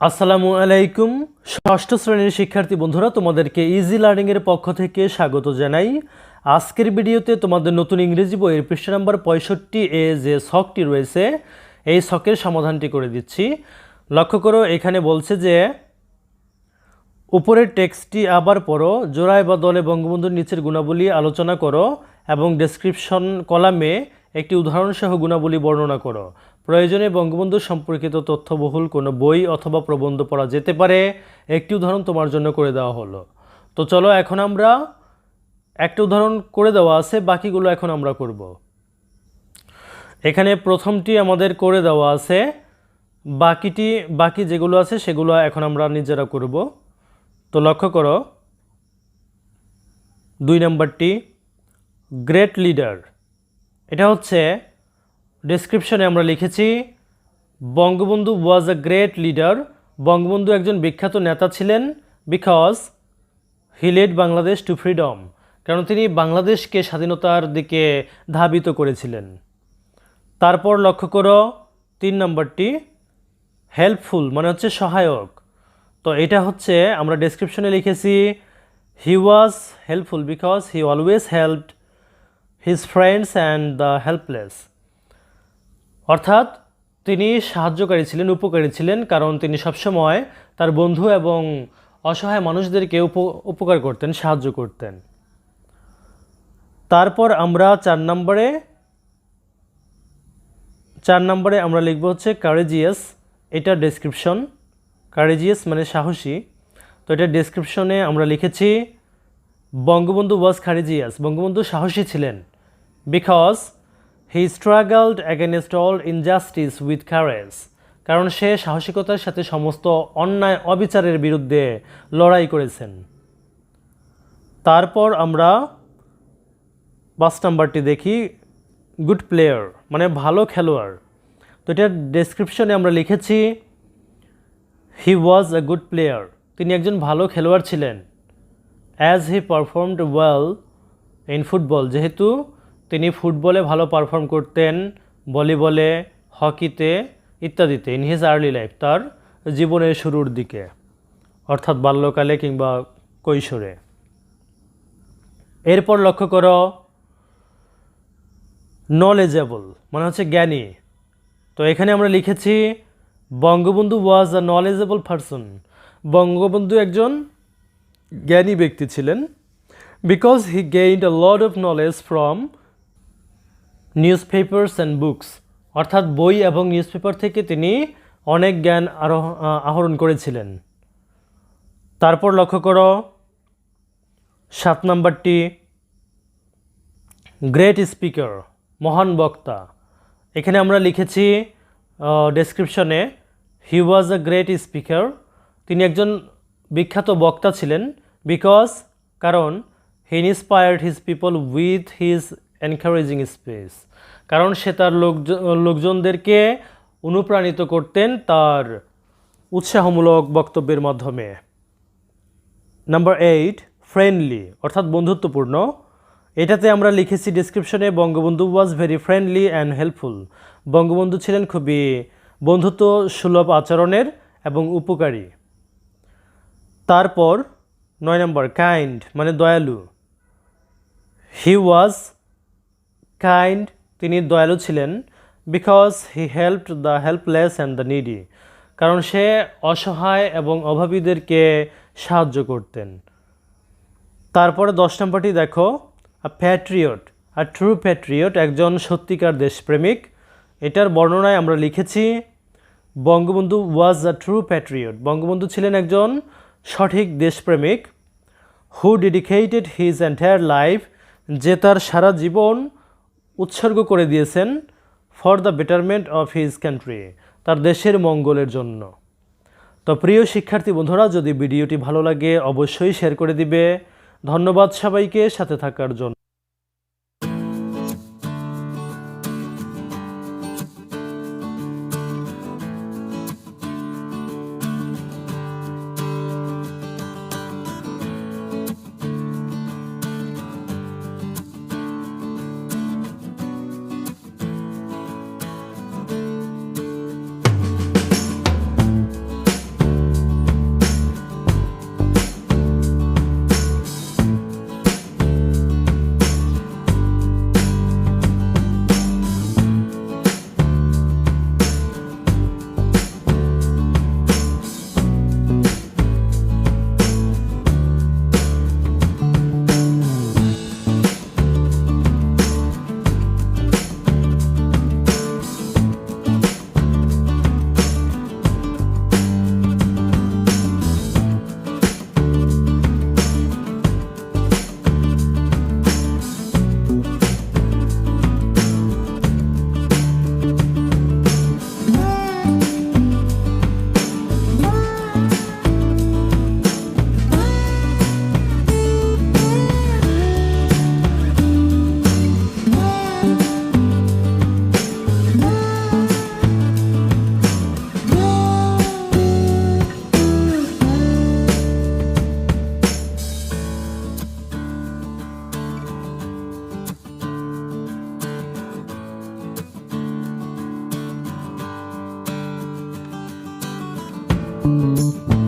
আসসালামু আলাইকুম। ষষ্ঠ শ্রেণির শিক্ষার্থী বন্ধুরা, তোমাদেরকে ইজি লার্নিংয়ের পক্ষ থেকে স্বাগত জানাই। আজকের ভিডিওতে তোমাদের নতুন ইংরেজি বইয়ের পৃষ্ঠা নাম্বার পঁয়ষট্টি এ যে শখটি রয়েছে, এই শখের সমাধানটি করে দিচ্ছি। লক্ষ্য করো, এখানে বলছে যে, উপরের টেক্সটটি আবার পড়ো, জোড়ায় বা দলে বঙ্গবন্ধুর নিচের গুণাবলী আলোচনা করো এবং ডেসক্রিপশন কলামে একটি উদাহরণসহ গুণাবলী বর্ণনা করো। প্রয়োজনে বঙ্গবন্ধু সম্পর্কিত তথ্যবহুল কোনো বই অথবা প্রবন্ধ পড়া যেতে পারে। একটি উদাহরণ তোমার জন্য করে দেওয়া হলো। তো চলো এখন আমরা একটা উদাহরণ করে দেওয়া আছে, বাকিগুলো এখন আমরা করব। এখানে প্রথমটি আমাদের করে দেওয়া আছে। বাকিটি, বাকি যেগুলো আছে সেগুলো এখন আমরা নিজেরা করব। তো লক্ষ্য করো, দুই নম্বরটি, গ্রেট লিডার। এটা হচ্ছে ডেসক্রিপশনে আমরা লিখেছি, Bangabandhu was a great leader Bangabandhu একজন বিখ্যাত নেতা ছিলেন because he led Bangladesh to freedom কারণ তিনি বাংলাদেশকে স্বাধীনতার দিকে ধাবিত করেছিলেন। তারপর লক্ষ্য করো, তিন নম্বরটি হেল্পফুল মানে হচ্ছে সহায়ক। তো এটা হচ্ছে আমরা ডেসক্রিপশনে লিখেছি he was helpful because he always helped his friends and the helpless অর্থাৎ তিনি সাহায্যকারী ছিলেন, উপকারী ছিলেন, কারণ তিনি সবসময় তার বন্ধু এবং অসহায় মানুষদেরকে উপ, উপকার করতেন, সাহায্য করতেন। তারপর আমরা চার নম্বরে চার নম্বরে আমরা লিখব হচ্ছে কারেজিয়াস এটা ডেসক্রিপশন কারেজিয়াস মানে সাহসী। তো এটা ডেসক্রিপশনে আমরা লিখেছি, বঙ্গবন্ধু ওয়াজ কারেজিয়াস বঙ্গবন্ধু সাহসী ছিলেন। Because he struggled against all injustice with courage কারণ সে সাহসিকতার সাথে সমস্ত অন্যায় অবিচারের বিরুদ্ধে লড়াই করেছেন। তারপর আমরা পাঁচ নাম্বারটি দেখি গুড প্লেয়ার মানে ভালো খেলোয়াড়। তো এটার ডেসক্রিপশনে আমরা লিখেছি he was a good player তিনি একজন ভালো খেলোয়াড় ছিলেন as he performed well in football যেহেতু তিনি ফুটবলে ভালো পারফর্ম করতেন ভলিবলে হকিতে ইত্যাদিতে ইন হিজ আর্লি লাইফ তার জীবনের শুরুর দিকে, অর্থাৎ বাল্যকালে কিংবা কৈশোরে। এরপর লক্ষ্য করো নলেজেবল মানে হচ্ছে জ্ঞানী। তো এখানে আমরা লিখেছি, Bangabandhu was a knowledgeable person Bangabandhu একজন জ্ঞানী ব্যক্তি ছিলেন because he gained a lot of knowledge from newspapers and books অর্থাৎ বই এবং নিউজ পেপার থেকে তিনি অনেক জ্ঞান আরোহ আহরণ করেছিলেন। তারপর লক্ষ্য করো, সাত নাম্বারটি গ্রেট স্পিকার মহান বক্তা। এখানে আমরা লিখেছি ডেসক্রিপশনে হি ওয়াজ আ গ্রেট স্পিকার তিনি একজন বিখ্যাত বক্তা ছিলেন বিকজ কারণ he inspired his people with his encouraging speech কারণ সে তার লোক লোকজনদেরকে অনুপ্রাণিত করতেন তার উৎসাহমূলক বক্তব্যের মাধ্যমে। নাম্বার এইট ফ্রেন্ডলি অর্থাৎ বন্ধুত্বপূর্ণ। এটাতে আমরা লিখেছি ডিসক্রিপশনে Bangabandhu was very friendly and helpful Bangabandhu ছিলেন খুবই বন্ধুত্ব সুলভ আচরণের এবং উপকারী। তারপর, নয় নম্বর কাইন্ড মানে দয়ালু। হি ওয়াজ কাইন্ড তিনি দয়ালু ছিলেন because he helped the helpless and the needy কারণ সে অসহায় এবং অভাবীদেরকে সাহায্য করতেন। তারপরে দশ নম্বরটি দেখো আ প্যাট্রিয়ট আর ট্রু প্যাট্রিয়ট একজন সত্যিকার দেশপ্রেমিক। এটার বর্ণনায় আমরা লিখেছি, Bangabandhu was a true patriot Bangabandhu ছিলেন একজন সঠিক দেশপ্রেমিক who dedicated his entire life যে তার সারা জীবন উৎসর্গ করে দিয়েছেন for the betterment of his country, তার দেশের মঙ্গলের জন্য। তো প্রিয় শিক্ষার্থী বন্ধুরা, যদি ভিডিওটি ভালো লাগে, অবশ্যই শেয়ার করে দিবে। ধন্যবাদ সবাইকে সাথে থাকার জন্য। you